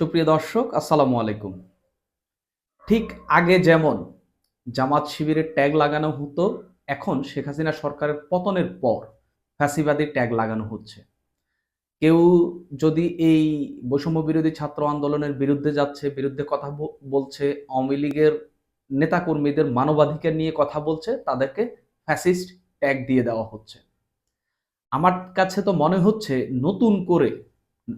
সুপ্রিয় দর্শক, আসসালামু আলাইকুম। ঠিক আগে যেমন জামাত শিবিরের ট্যাগ লাগানো হতো, এখন শেখ হাসিনা সরকারের পতনের পর ফ্যাসিবাদী ট্যাগ লাগানো হচ্ছে। কেউ যদি এই বৈষম্য বিরোধী ছাত্র আন্দোলনের বিরুদ্ধে যাচ্ছে, বিরুদ্ধে কথা বলছে, আওয়ামী লীগের নেতাকর্মীদের মানবাধিকার নিয়ে কথা বলছে, তাদেরকে ফ্যাসিস্ট ট্যাগ দিয়ে দেওয়া হচ্ছে। আমার কাছে তো মনে হচ্ছে নতুন করে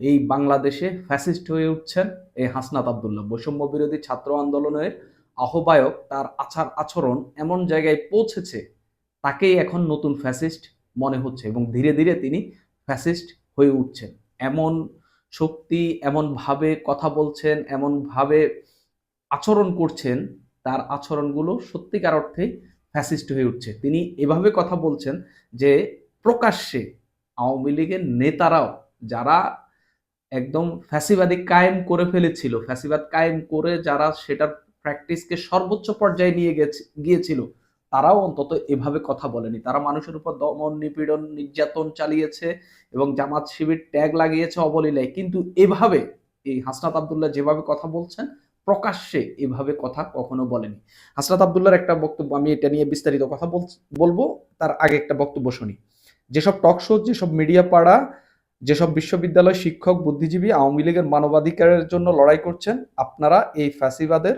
এই বাংলাদেশে ফ্যাসিস্ট হয়ে উঠছেন এই হাসনাত আবদুল্লাহ। বৈষম্য বিরোধী ছাত্র আন্দোলনের আহ্বায়ক তার আচার আচরণ এমন জায়গায় পৌঁছেছে, তাকেই এখন নতুন ফ্যাসিস্ট মনে হচ্ছে এবং ধীরে ধীরে তিনি ফ্যাসিস্ট হয়ে উঠছেন। এমন শক্তি, এমন ভাবে কথা বলছেন, এমন ভাবে আচরণ করছেন, তার আচরণগুলো সত্যিকার অর্থে ফ্যাসিস্ট হয়ে উঠছে। তিনি এভাবে কথা বলছেন যে প্রকাশ্যে আওয়ামী লীগের নেতারাও, যারা একদম ফ্যাসিবাদী কায়েম করে ফেলেছিল। ফ্যাসিবাদ কায়েম করে যারা সেটার প্র্যাকটিসকে সর্বোচ্চ পর্যায়ে নিয়ে গেছে, গিয়েছিল, তারাও অন্তত এভাবে কথা বলেনি। তারা মানুষের উপর দমন, নিপীড়ন, নির্যাতন চালিয়েছে এবং জামাত শিবির ট্যাগ লাগিয়েছে অবলীলায়। কিন্তু এভাবে এই হাসনাত আবদুল্লাহ যেভাবে কথা বলছেন, প্রকাশ্যে এভাবে কথা কখনো বলেনি। হাসনাত আবদুল্লাহর একটা বক্তব্য, আমি এটা নিয়ে বিস্তারিত কথা বল- বলব, তার আগে একটা বক্তব্য শুনি। যেসব টক শো যেসব মিডিয়া পাড়া যেসব বিশ্ববিদ্যালয় শিক্ষক, বুদ্ধিজীবী, আওয়ামী লীগের মানবাধিকারের জন্য লড়াই করছেন, আপনারা এই ফ্যাসিবাদের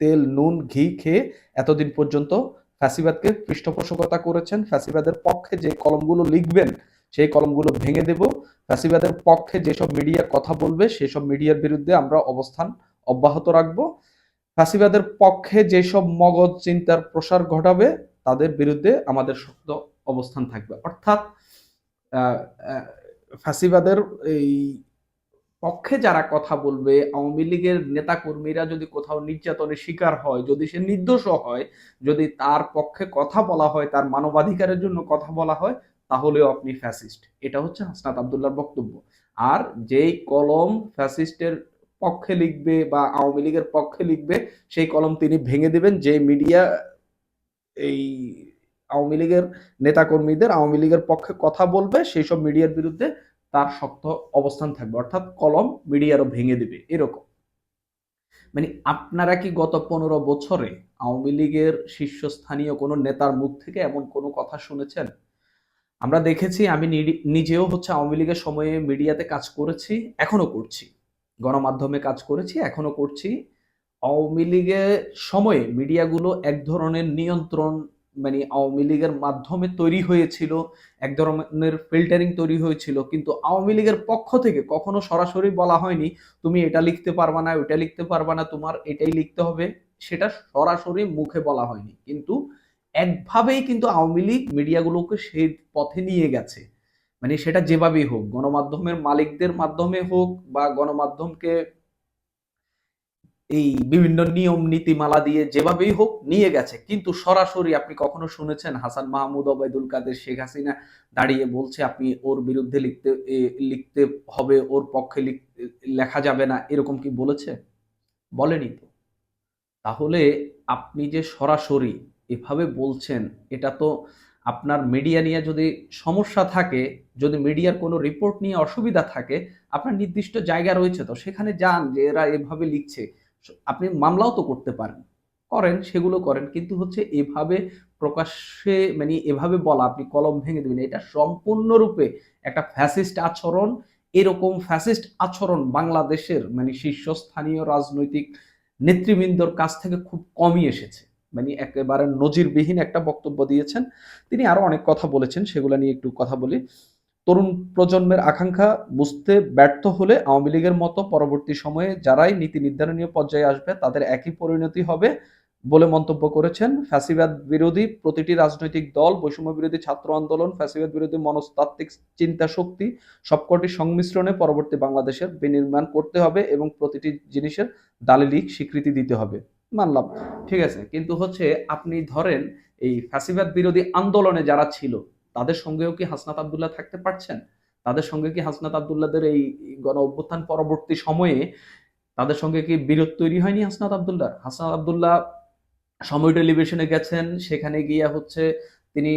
তেল, নুন, ঘি খেয়ে এতদিন পর্যন্ত ফ্যাসিবাদকে পৃষ্ঠপোষকতা করেছেন। ফ্যাসিবাদের পক্ষে যে কলমগুলো লিখবেন, সেই কলমগুলো ভেঙে দেব। ফ্যাসিবাদের পক্ষে যেসব মিডিয়া কথা বলবে, সেসব মিডিয়ার বিরুদ্ধে আমরা অবস্থান অব্যাহত রাখব। ফ্যাসিবাদের পক্ষে যেসব মগজ চিন্তার প্রসার ঘটাবে, তাদের বিরুদ্ধে আমাদের শক্ত অবস্থান থাকবে। অর্থাৎ ফ্যাসিবাদের এই পক্ষে যারা কথা বলবে, আওয়ামী লীগের নেতা কর্মীরা যদি কোথাও নির্যাতনের শিকার হয়, যদি সে নির্দোষ হয়, যদি তার পক্ষে কথা বলা হয়, তার মানবাধিকারের জন্য কথা বলা হয়, তাহলেও আপনি ফ্যাসিস্ট। এটা হচ্ছে হাসনাত আবদুল্লাহর বক্তব্য। আর যেই কলম ফ্যাসিস্টের পক্ষে লিখবে বা আওয়ামী লীগের পক্ষে লিখবে, সেই কলম তিনি ভেঙে দেবেন, যে মিডিয়া এই আওয়ামী লীগের নেতাকর্মীদের আওয়ামী লীগের পক্ষে কথা বলবে সেই সব মিডিয়ার বিরুদ্ধে তার শক্ত অবস্থান থাকবে। অর্থাৎ কলম মিডিয়ারও ভেঙে দেবে, এরকম। মানে আপনারা কি গত পনেরো বছরে আওয়ামী লীগের শীর্ষস্থানীয় কোনো নেতার মুখ থেকে এমন কোনো কথা শুনেছেন? আমরা দেখেছি, আমি নিজেও হচ্ছে আওয়ামী লীগের সময়ে মিডিয়াতে কাজ করেছি, এখনও করছি। গণমাধ্যমে কাজ করেছি, এখনও করছি। আওয়ামী লীগের সময়ে মিডিয়াগুলো এক ধরনের নিয়ন্ত্রণ মানে আওয়ামী লীগের মাধ্যমে তৈরি হয়েছিল, এক ধরনের ফিল্টারিং তৈরি হয়েছিল, কিন্তু আওয়ামী লীগের পক্ষ থেকে কখনো সরাসরি বলা হয়নি, তুমি এটা লিখতে পারবা না, ওইটা লিখতে পারবা না, তোমার এটাই লিখতে হবে। সেটা সরাসরি মুখে বলা হয়নি। কিন্তু একভাবেই কিন্তু আওয়ামী লীগ মিডিয়াগুলোকে সেই পথে নিয়ে গেছে। মানে সেটা যেভাবেই হোক, গণমাধ্যমের মালিকদের মাধ্যমে হোক বা গণমাধ্যমকে এই বিভিন্ন নিয়ম, নীতিমালা দিয়ে যেভাবেই হোক নিয়ে গেছে। কিন্তু সরাসরি আপনি কখনো শুনেছেন হাসান মাহমুদ, ওবায়দুল কাদের, শেখ হাসিনা দাঁড়িয়ে বলছে, আপনি ওর বিরুদ্ধে লিখতে লিখতে হবে, ওর পক্ষে লেখা যাবে না, এরকম কি বলেছে? বলেনি তো। তাহলে আপনি যে সরাসরি এভাবে বলছেন, এটা তো আপনার মিডিয়া নিয়ে যদি সমস্যা থাকে, যদি মিডিয়ার কোনো রিপোর্ট নিয়ে অসুবিধা থাকে, আপনার নির্দিষ্ট জায়গা রয়েছে তো সেখানে যান যে এরা এভাবে লিখছে। আপনি মামলাও তো করতে পারেন। করেন, সেগুলো করেন, কিন্তু হচ্ছে এভাবে প্রকাশ্যে মানে এভাবে বলা, আপনি কলম ভেঙে দেবেন এটা সম্পূর্ণরূপে একটা ফ্যাসিস্ট আচরণ। এরকম ফ্যাসিস্ট আচরণ বাংলাদেশের মানে শীর্ষস্থানীয় রাজনৈতিক নেতৃবৃন্দর কাছ থেকে খুব কমই এসেছে। মানে একেবারে নজিরবিহীন একটা বক্তব্য দিয়েছেন। তিনি আরও অনেক কথা বলেছেন, সেগুলো নিয়ে একটু কথা বলি। তরুণ প্রজন্মের আকাঙ্ক্ষা বুঝতে ব্যর্থ হলে আওয়ামী লীগের মতো পরবর্তী সময়ে যারাই নীতি নির্ধারণীয় পর্যায়ে আসবে, তাদের একই পরিণতি হবে বলে মন্তব্য করেছেন ফ্যাসিবাদ বিরোধী প্রতিটি রাজনৈতিক দল, বৈষম্য বিরোধী ছাত্র আন্দোলন, ফ্যাসিবাদ বিরোধী মনস্তাত্ত্বিক চিন্তা শক্তি সবকটি সংমিশ্রণে পরবর্তী বাংলাদেশের বিনির্মাণ করতে হবে এবং প্রতিটি জিনিসের দালিলিক স্বীকৃতি দিতে হবে। মানলাম। ঠিক আছে, কিন্তু হচ্ছে আপনি ধরেন এই ফ্যাসিবাদ বিরোধী আন্দোলনে যারা ছিল তাদের সঙ্গেও কি হাসনাত আবদুল্লাহ থাকতে পারছেন? তাদের সঙ্গে কি হাসনাত আবদুল্লাহদের এই গণ অভ্যুত্থান পরবর্তী সময়ে তাদের সঙ্গে কি বিরোধ তৈরি হয়নি হাসনাত আবদুল্লাহ হাসনাত আবদুল্লাহ সময় টেলিভিশনে গেছেন, সেখানে গিয়ে হচ্ছে তিনি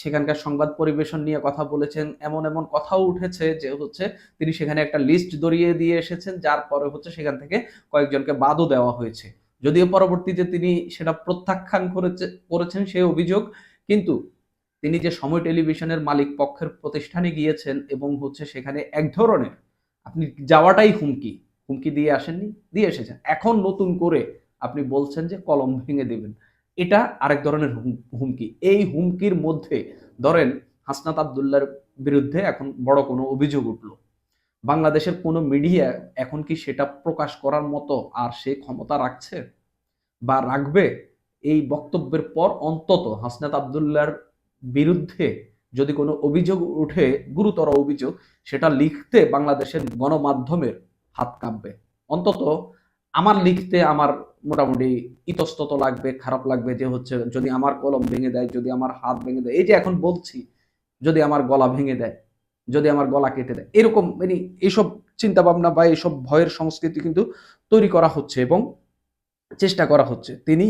সেখানকার সংবাদ পরিবেশন নিয়ে কথা বলেছেন, এমন এমন কথাও উঠেছে যে হচ্ছে তিনি সেখানে একটা লিস্ট দরিয়ে দিয়ে এসেছেন, যার পরে হচ্ছে সেখান থেকে কয়েকজনকে বাদও দেওয়া হয়েছে। যদিও পরবর্তীতে তিনি সেটা প্রত্যাখ্যান করেছে, করেছেন সেই অভিযোগ, কিন্তু তিনি যে সময় টেলিভিশনের মালিক পক্ষের প্রতিষ্ঠানে গিয়েছেন এবং হচ্ছে সেখানে এক ধরনের আপনি যাওয়াটাই হুমকি হুমকি দিয়ে আসেননি, দিয়ে এসেছেন। এখন নতুন করে আপনি বলছেন যে কলম ভেঙে দেবেন। এটা আরেক ধরনের হুম- হুমকি। এই হুমকির মধ্যে ধরেন হাসনাত আবদুল্লার বিরুদ্ধে এখন বড় কোনো অভিযোগ উঠল। বাংলাদেশের কোনো মিডিয়া এখন কি সেটা প্রকাশ করার মতো আর সে ক্ষমতা রাখছে বা রাখবে? এই বক্তব্যের পর অন্তত হাসনাত আবদুল্লার বিরুদ্ধে যদি কোনো অভিযোগ উঠে, গুরুতর অভিযোগ, সেটা লিখতে বাংলাদেশের গণমাধ্যমের হাত কাঁপবে। অন্তত আমার লিখতে আমার মোটামুটি ইতস্তত লাগবে, খারাপ লাগবে যে হচ্ছে যদি আমার কলম ভেঙে দেয়, যদি আমার হাত ভেঙে দেয়, এই যে এখন বলছি, যদি আমার গলা ভেঙে দেয়, যদি আমার গলা কেটে দেয়, এরকম মানে এইসব চিন্তা ভাবনা বা এইসব ভয়ের সংস্কৃতি কিন্তু তৈরি করা হচ্ছে এবং চেষ্টা করা হচ্ছে। তিনি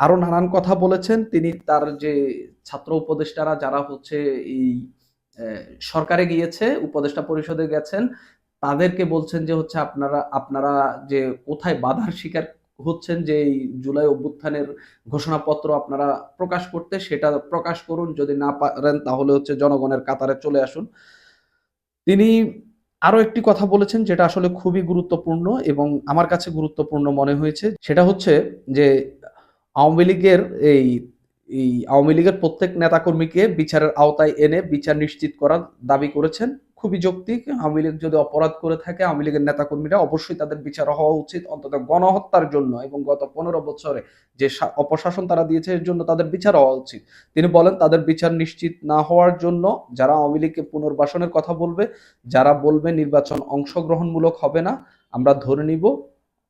আরও নানান কথা বলেছেন। তিনি তার যে ছাত্র উপদেষ্টারা যারা হচ্ছে এই সরকারে গিয়েছে, উপদেষ্টা পরিষদে গেছেন, তাদেরকে বলছেন যে হচ্ছে আপনারা আপনারা যে কোথায় বাধার শিকার হচ্ছেন, যে এই জুলাই অভ্যুত্থানের ঘোষণাপত্র আপনারা প্রকাশ করতে, সেটা প্রকাশ করুন। যদি না পারেন তাহলে হচ্ছে জনগণের কাতারে চলে আসুন। তিনি আরও একটি কথা বলেছেন যেটা আসলে খুবই গুরুত্বপূর্ণ এবং আমার কাছে গুরুত্বপূর্ণ মনে হয়েছে। সেটা হচ্ছে যে আওয়ামী লীগের এই এই আওয়ামী লীগের প্রত্যেক নেতাকর্মীকে বিচারের আওতায় এনে বিচার নিশ্চিত করার দাবি করেছেন। খুবই যৌক্তিক। আওয়ামী লীগ যদি অপরাধ করে থাকে, আওয়ামী লীগের নেতাকর্মীরা অবশ্যই তাদের বিচার হওয়া উচিত। অন্তত গণহত্যার জন্য এবং গত পনেরো বছরে যে অপশাসন তারা দিয়েছে, এর জন্য তাদের বিচার হওয়া উচিত। তিনি বলেন, তাদের বিচার নিশ্চিত না হওয়ার জন্য যারা আওয়ামী লীগকে পুনর্বাসনের কথা বলবে, যারা বলবে নির্বাচন অংশগ্রহণমূলক হবে না, আমরা ধরে নিব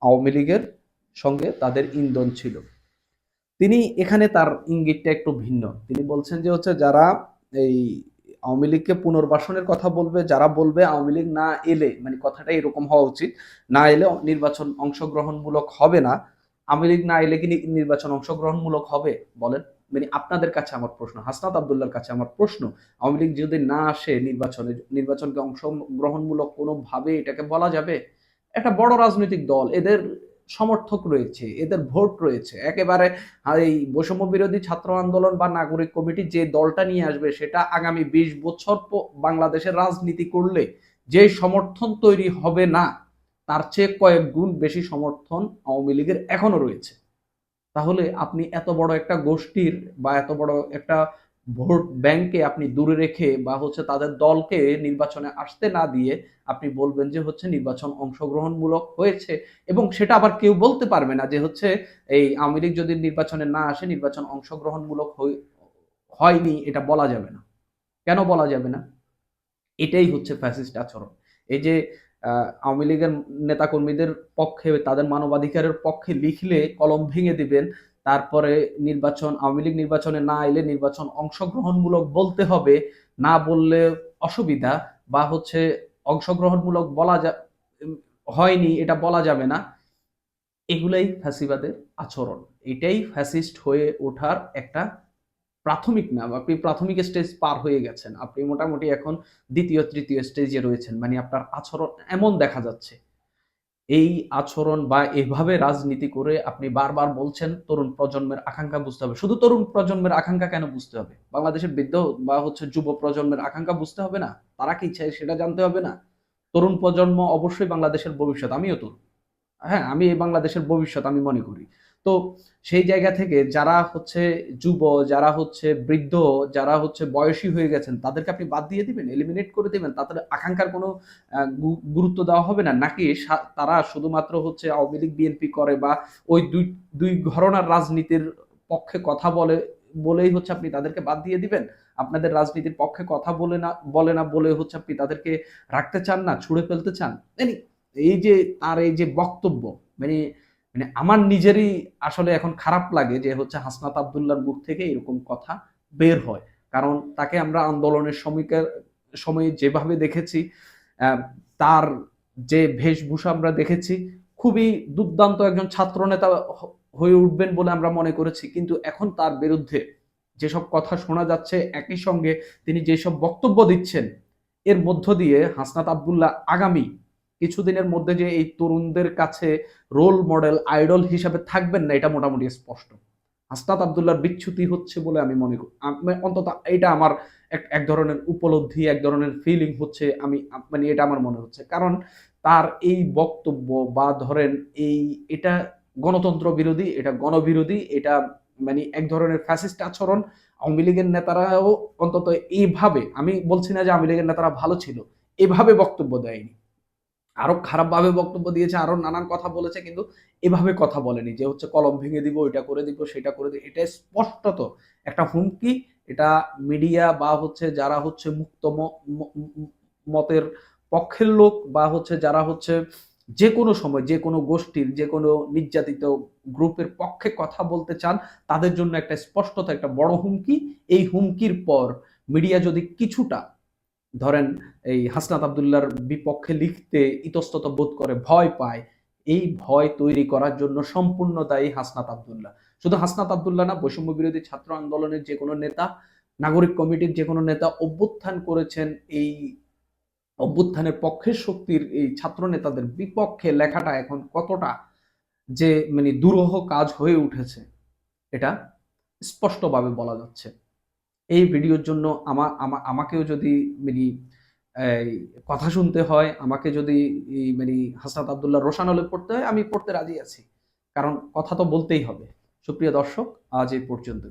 আওয়ামী লীগের সঙ্গে তাদের ইন্ধন ছিল। তিনি এখানে তার ইঙ্গিতটা একটু ভিন্ন। তিনি বলছেন যে হচ্ছে, যারা এই আওয়ামী লীগকে পুনর্বাসনের কথা বলবে, যারা বলবে আওয়ামী লীগ না এলে মানে কথাটা এরকম হওয়া উচিত, না এলে নির্বাচন অংশগ্রহণমূলক হবে না। আওয়ামী লীগ না এলে কি নির্বাচন অংশগ্রহণমূলক হবে? বলেন। মানে আপনাদের কাছে আমার প্রশ্ন, হাসনাত আবদুল্লার কাছে আমার প্রশ্ন, আওয়ামী লীগ যদি না আসে নির্বাচনে, নির্বাচনকে অংশগ্রহণমূলক কোনোভাবে এটাকে বলা যাবে? একটা বড় রাজনৈতিক দল, এদের সমর্থক রয়েছে, এদের ভোট রয়েছে। একেবারে এই বৈষম্য বিরোধী ছাত্র আন্দোলন বা নাগরিক কমিটি যে দলটা নিয়ে আসবে, সেটা আগামী বিশ বছর বাংলাদেশের রাজনীতি করলে যে সমর্থন তৈরি হবে না, তার চেয়ে কয়েক গুণ বেশি সমর্থন আওয়ামী লীগের এখনও রয়েছে। তাহলে আপনি এত বড় একটা গোষ্ঠীর বা এত বড় একটা ভোট ব্যাংকে আপনি দূরে রেখে বা হচ্ছে তাদের দলকে নির্বাচনে আসতে না দিয়ে আপনি বলবেন যে হচ্ছে নির্বাচন অংশগ্রহণমূলক হয়েছে এবং সেটা আবার কেউ বলতে পারবে না যে হচ্ছে এই আওয়ামী লীগ যদি নির্বাচনে না আসে, নির্বাচন অংশগ্রহণমূলক হয়নি, এটা বলা যাবে না। কেন বলা যাবে না? এটাই হচ্ছে ফ্যাসিস্ট আচরণ। এই যে আওয়ামী লীগের নেতাকর্মীদের পক্ষে, তাদের মানবাধিকারের পক্ষে লিখলে কলম ভেঙে দিবেন তারপরে নির্বাচন, আওয়ামী লীগ নির্বাচনে না এলে নির্বাচন অংশগ্রহণমূলক বলতে হবে, না বললে অসুবিধা বা হচ্ছে অংশগ্রহণমূলক বলা যা হয়নি, এটা বলা যাবে না। এগুলাই ফ্যাসিবাদের আচরণ। এটাই ফ্যাসিস্ট হয়ে ওঠার একটা প্রাথমিক নাম। আপনি প্রাথমিক স্টেজ পার হয়ে গেছেন। আপনি মোটামুটি এখন দ্বিতীয়, তৃতীয় স্টেজে রয়েছেন। মানে আপনার আচরণ এমন দেখা যাচ্ছে। এই আচরণ বা এভাবে রাজনীতি করে আপনি বারবার বলছেন, তরুণ প্রজন্মের আকাঙ্ক্ষা বুঝতে হবে। শুধু তরুণ প্রজন্মের আকাঙ্ক্ষা কেন বুঝতে হবে? বাংলাদেশের বৃদ্ধ বা হচ্ছে যুব প্রজন্মের আকাঙ্ক্ষা বুঝতে হবে না? তারা কি চায় সেটা জানতে হবে না? তরুণ প্রজন্ম অবশ্যই বাংলাদেশের ভবিষ্যৎ। আমিও তরুণ। হ্যাঁ আমি এই বাংলাদেশের ভবিষ্যৎ আমি মনে করি। তো সেই জায়গা থেকে যারা হচ্ছে যুব, যারা হচ্ছে বৃদ্ধ, যারা হচ্ছে বয়সী হয়ে গেছেন, তাদেরকে আপনি বাদ দিয়ে দিবেন এলিমিনেট করে দেবেন, তাদের আকাঙ্ক্ষার কোনো গুরুত্ব দেওয়া হবে না। নাকি তারা শুধুমাত্র হচ্ছে আওয়ামী লীগ বিএনপি করে বা ওই দুই দুই ঘরনার রাজনীতির পক্ষে কথা বলে, বলেই হচ্ছে আপনি তাদেরকে বাদ দিয়ে দিবেন? আপনাদের রাজনীতির পক্ষে কথা বলে না বলে না, বলে হচ্ছে আপনি তাদেরকে রাখতে চান না, ছুঁড়ে ফেলতে চান? মানে এই যে, তার এই যে বক্তব্য মানে মানে আমার নিজেরই আসলে এখন খারাপ লাগে যে হচ্ছে হাসনাত আবদুল্লার মুখ থেকে এরকম কথা বের হয়। কারণ তাকে আমরা আন্দোলনের সময়কার সময়ে যেভাবে দেখেছি তার যে বেশভূষা আমরা দেখেছি, খুবই দুর্দান্ত একজন ছাত্র নেতা হয়ে উঠবেন বলে আমরা মনে করেছি। কিন্তু এখন তার বিরুদ্ধে যেসব কথা শোনা যাচ্ছে, একই সঙ্গে তিনি যেসব বক্তব্য দিচ্ছেন, এর মধ্য দিয়ে হাসনাত আবদুল্লাহ আগামী কিছুদিনের মধ্যে যে এই তরুণদের কাছে রোল মডেল আইডল হিসাবে থাকবেন না, এটা মোটামুটি স্পষ্ট। হাসনাত আবদুল্লাহর বিচ্যুতি হচ্ছে বলে আমি মনে করি। অন্তত এটা আমার এক এক ধরনের উপলব্ধি, এক ধরনের ফিলিং হচ্ছে আমি মানে এটা আমার মনে হচ্ছে। কারণ তার এই বক্তব্য বা ধরেন এই, এটা গণতন্ত্র বিরোধী, এটা গণবিরোধী, এটা মানে এক ধরনের ফ্যাসিস্ট আচরণ, আওয়ামী লীগের নেতারাও অন্তত এইভাবে আমি বলছি না যে আওয়ামী লীগের নেতারা ভালো ছিল, এভাবে বক্তব্য দেয়নি। আরও খারাপভাবে বক্তব্য দিয়েছে, আরও নানান কথা বলেছে, কিন্তু এভাবে কথা বলেনি। যে হচ্ছে কলম ভেঙে দিব এটা করে দিব, সেটা করে দিব এটা স্পষ্টত একটা হুমকি। এটা মিডিয়া বা হচ্ছে যারা হচ্ছে মুক্ত মতের পক্ষের লোক বা হচ্ছে যারা হচ্ছে যে কোনো সময়, যে কোনো গোষ্ঠীর, যে কোনো নির্যাতিত গ্রুপের পক্ষে কথা বলতে চান, তাদের জন্য একটা স্পষ্টতা একটা বড় হুমকি। এই হুমকির পর মিডিয়া যদি কিছুটা ধরেন এই হাসনাত আবদুল্লার বিপক্ষে লিখতে ইতস্তত বোধ করে ভয় পায়, এই ভয় তৈরি করার জন্য সম্পূর্ণ দায়ী হাসনাত আবদুল্লাহ। শুধু হাসনাত আবদুল্লাহ না বৈষম্য বিরোধী ছাত্র আন্দোলনের যে কোনো নেতা, নাগরিক কমিটির যে কোনো নেতা অভ্যুত্থান করেছেন, এই অভ্যুত্থানের পক্ষের শক্তির এই ছাত্র নেতাদের বিপক্ষে লেখাটা এখন কতটা যে মানে দুরূহ কাজ হয়ে উঠেছে, এটা স্পষ্টভাবে বলা যাচ্ছে। এই ভিডিওর জন্য আমার আমা- আমাকেও যদি মানে কথা শুনতে হয়, আমাকে যদি মানে হাসনাত আবদুল্লাহ রোশান হলে পড়তে হয়, আমি পড়তে রাজি আছি। কারণ কথা তো বলতেই হবে। সুপ্রিয় দর্শক, আজ এই পর্যন্ত